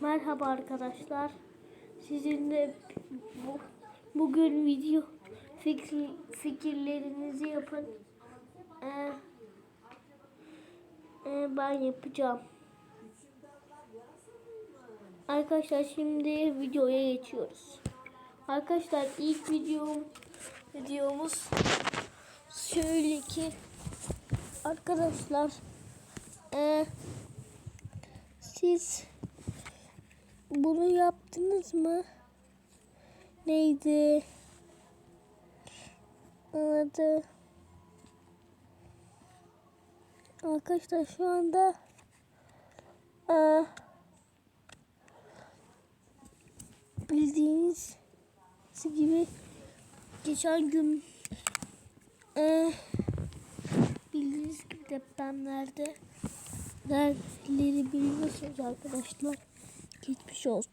Merhaba arkadaşlar. Sizinle bu, bugün video fikir, fikirlerinizi yapın. Ee, e, ben yapacağım. Arkadaşlar şimdi videoya geçiyoruz. Arkadaşlar ilk videom videomuz şöyle ki arkadaşlar e, siz bunu yaptınız mı? Neydi? Adı. Arkadaşlar şu anda eee, bildiğiniz gibi geçen gün eee, bildiğiniz gibi depremlerde nereleri biliyorsunuz arkadaşlar. Hiçbir şey olsun.